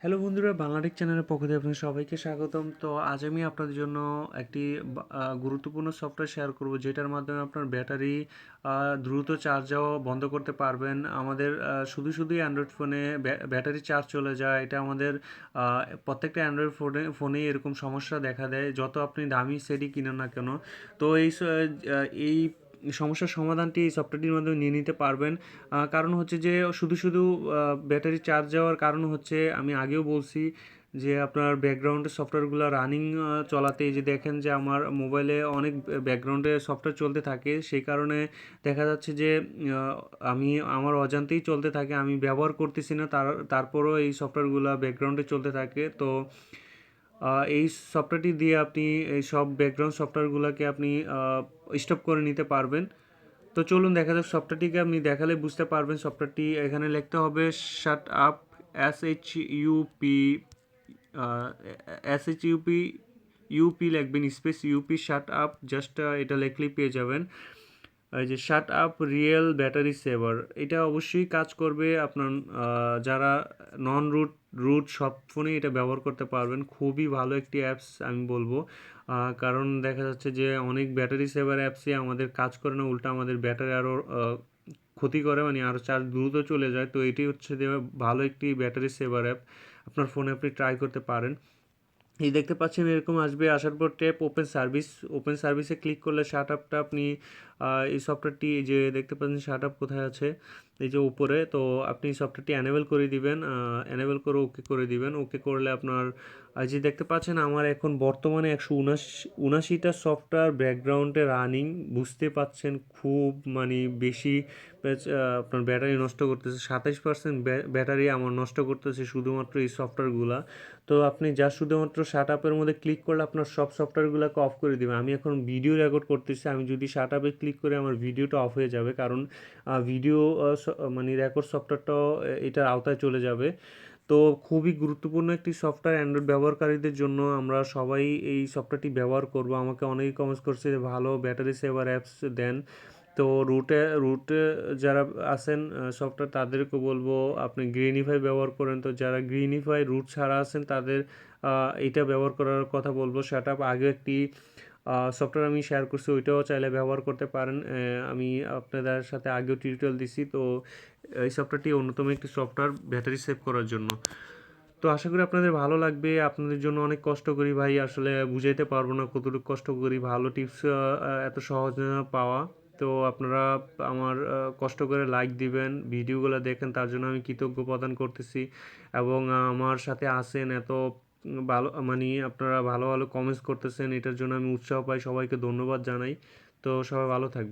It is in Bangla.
হ্যালো বন্ধুরা বাংলাটেক চ্যানেলের পক্ষ থেকে আপনাদের সবাইকে স্বাগতম। তো আজ আমি আপনাদের জন্য একটি গুরুত্বপূর্ণ সফটওয়্যার শেয়ার করব, যেটার মাধ্যমে আপনার ব্যাটারি দ্রুত চার্জ যাওয়া বন্ধ করতে পারবেন। আমাদের শুধু শুধুই অ্যান্ড্রয়েড ফোনে ব্য- ব্যাটারি চার্জ চলে যায়। এটা আমাদের প্রত্যেকটা অ্যান্ড্রয়েড ফোনে ফোনেই এরকম সমস্যা দেখা দেয়, যত আপনি দামি সেটই কিনেন না কেন। তো এই এই সমস্যার সমাধানটি এই সফটওয়্যারটির মাধ্যমে নিয়ে নিতে পারবেন। কারণ হচ্ছে যে, শুধু শুধু ব্যাটারি চার্জ যাওয়ার কারণ হচ্ছে, আমি আগেও বলছি যে, আপনার ব্যাকগ্রাউন্ডে সফটওয়্যারগুলো রানিং চলাতে যে দেখেন যে, আমার মোবাইলে অনেক ব্যাকগ্রাউন্ডে সফটওয়্যার চলতে থাকে। সেই কারণে দেখা যাচ্ছে যে আমি, আমার অজান্তেই চলতে থাকে, আমি ব্যবহার করতেছি না, তার, তারপরও এই সফটওয়্যারগুলো ব্যাকগ্রাউন্ডে চলতে থাকে। তো এই সফটওয়্যারটি দিয়ে আপনি এই সব ব্যাকগ্রাউন্ড সফটওয়্যারগুলোকে আপনি স্টপ করে নিতে পারবেন। তো চলুন দেখা যাক সফটওয়্যারটিকে আপনি দেখালে বুঝতে পারবেন সফটওয়্যারটি এখানে লিখতে হবে shut up S H UP S H UP UP লিখবেন space UP shut up just এটা লিখলেই পেয়ে যাবেন। এই যে shut up real battery saver এটা অবশ্যই কাজ করবে আপনার যারা নন রুট রুট সব ফোনেই এটা ব্যবহার করতে পারবেন। খুবই ভালো একটি অ্যাপস আমি বলব। কারণ দেখা যাচ্ছে যে অনেক ব্যাটারি সেভার অ্যাপসই আমাদের কাজ করে না, উল্টা আমাদের ব্যাটারি আরও ক্ষতি করে মানে আরও চার্জ দ্রুত চলে যায়। তো এটি হচ্ছে যে ভালো একটি ব্যাটারি সেভার অ্যাপ আপনার ফোনে আপনি ট্রাই করতে পারেন। এই দেখতে পাচ্ছেন এরকম আসবে, আসার পর ট্যাপ ওপেন সার্ভিস ওপেন সার্ভিসে ক্লিক করলে শার্ট আপটা আপনি এই সফটওয়্যারটি যে দেখতে পাচ্ছেন শার্ট আপ কোথায় আছে, এই যে উপরে, তো আপনি সফটওয়্যারটি অ্যানেবল করে দিবেন অ্যানেবল করে ওকে করে দিবেন। ওকে করলে আপনার যে দেখতে পাচ্ছেন আমার এখন বর্তমানে একশো উনাশি, উনাশিটা সফটওয়্যার ব্যাকগ্রাউন্ডে রানিং বুঝতে পাচ্ছেন খুব মানে বেশি আপনার ব্যাটারি নষ্ট করতেছে। সাতাইশ পার্সেন্ট ব্যাটারি আমার নষ্ট করতেছে শুধুমাত্র এই সফটওয়্যারগুলা তো আপনি যা শুধুমাত্র শার্ট আপের মধ্যে ক্লিক করলে আপনার সব সফটওয়্যারগুলোকে অফ করে দেবে। আমি এখন ভিডিও রেকর্ড করতেছি। আমি যদি শার্ট আপে ক্লিক করে আমার ভিডিওটা অফ হয়ে যাবে, কারণ ভিডিও মানে রেকর্ড সফটওয়্যারটাও এটার আওতায় চলে যাবে। তো খুবই গুরুত্বপূর্ণ একটি সফটওয়্যার অ্যান্ড্রয়েড ব্যবহারকারীদের জন্য। আমরা সবাই এই সফটওয়্যারটি ব্যবহার করব। আমাকে অনেকেই কমেন্টস করছে ভালো ব্যাটারি সেভার অ্যাপস দেন। তো রুটে রুটে যারা আছেন সফটওয়্যার তাদেরকে বলব আপনি গ্রিনিফাই ব্যবহার করেন। তো যারা গ্রিনিফাই রুট ছাড়া আছেন, তাদের এইটা ব্যবহার করার কথা বলব। সেটা আগে একটি সফটওয়্যার আমি শেয়ার করছি, ওইটাও চাইলে ব্যবহার করতে পারেন। আমি আপনাদের সাথে আগেও টিউটোরিয়াল দিছি। তো এই সফটওয়্যারটি অন্যতম একটি সফটওয়্যার ব্যাটারি সেভ করার জন্য। তো আশা করি আপনাদের ভালো লাগবে। আপনাদের জন্য অনেক কষ্ট করি ভাই। আসলে বুঝাইতে পারব না কতটুকু কষ্ট করি। ভালো টিপস এত সহজ পাওয়া। তো আপনারা আমার কষ্ট করে লাইক দিবেন, ভিডিওগুলো দেখেন, তার জন্য আমি কৃতজ্ঞ প্রদান করতেছি। এবং আমার সাথে আসেন এত ভালো মানে আপনারা ভালো ভালো কমেন্টস করতেছেন, এটার জন্য আমি উৎসাহ পাই, সবাইকে ধন্যবাদ জানাই। তো সবাই ভালো থাকবেন।